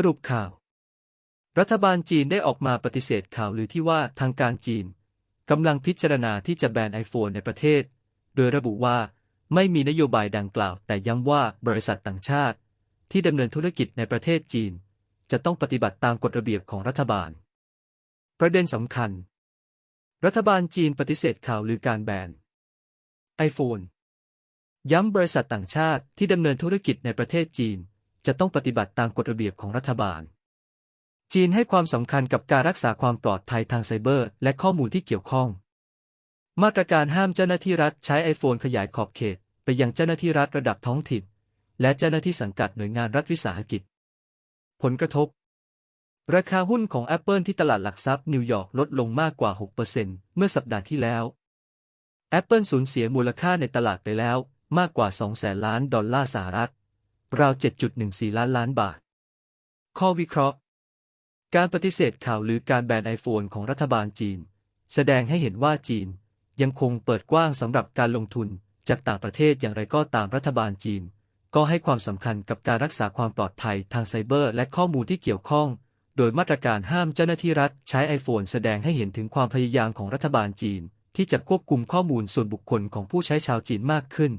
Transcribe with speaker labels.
Speaker 1: สรุปข่าว รัฐบาลจีนได้ออกมาปฏิเสธข่าวลือที่ว่าทางการจีนกำลังพิจารณาที่จะแบนไอโฟนในประเทศ โดยระบุว่าไม่มีนโยบายดังกล่าว แต่ย้ำว่าบริษัทต่างชาติ ที่ดำเนินธุรกิจในประเทศจีน จะต้องปฏิบัติตามกฎระเบียบของรัฐบาล ประเด็นสำคัญ รัฐบาลจีนปฏิเสธข่าวลือการแบน iPhone ย้ำบริษัทต่างชาติที่ดำเนินธุรกิจในประเทศจีน จะต้องปฏิบัติตามกฎระเบียบของรัฐบาล จีนให้ความสำคัญกับการรักษาความปลอดภัยทางไซเบอร์ และข้อมูลที่เกี่ยวข้อง มาตรการห้ามเจ้าหน้าที่รัฐใช้ iPhone ขยายขอบเขต ไปยังเจ้าหน้าที่รัฐระดับท้องถิ่น และเจ้าหน้าที่สังกัดหน่วยงานรัฐวิสาหกิจ ผลกระทบ ราคาหุ้นของ Apple ที่ตลาดหลักทรัพย์นิวยอร์กลดลงมากกว่า 6%เมื่อสัปดาห์ที่แล้ว Apple สูญเสียมูลค่าในตลาดไปแล้วมากกว่า2แสนล้านดอลลาร์สหรัฐ ราว 7.14 ล้านล้านบาท ข้อวิเคราะห์ การปฏิเสธข่าวหรือการแบนไอโฟนของรัฐบาลจีน แสดงให้เห็นว่าจีน ยังคงเปิดกว้างสำหรับการลงทุนจากต่างประเทศอย่างไรก็ตามรัฐบาลจีน ก็ให้ความสำคัญกับการรักษาความปลอดภัยทางไซเบอร์และข้อมูลที่เกี่ยวข้อง โดยมาตรการห้ามเจ้าหน้าที่รัฐใช้ไอโฟนแสดงให้เห็นถึงความพยายามของรัฐบาลจีน ที่จะควบคุมข้อมูลส่วนบุคคลของผู้ใช้ชาวจีนมากขึ้น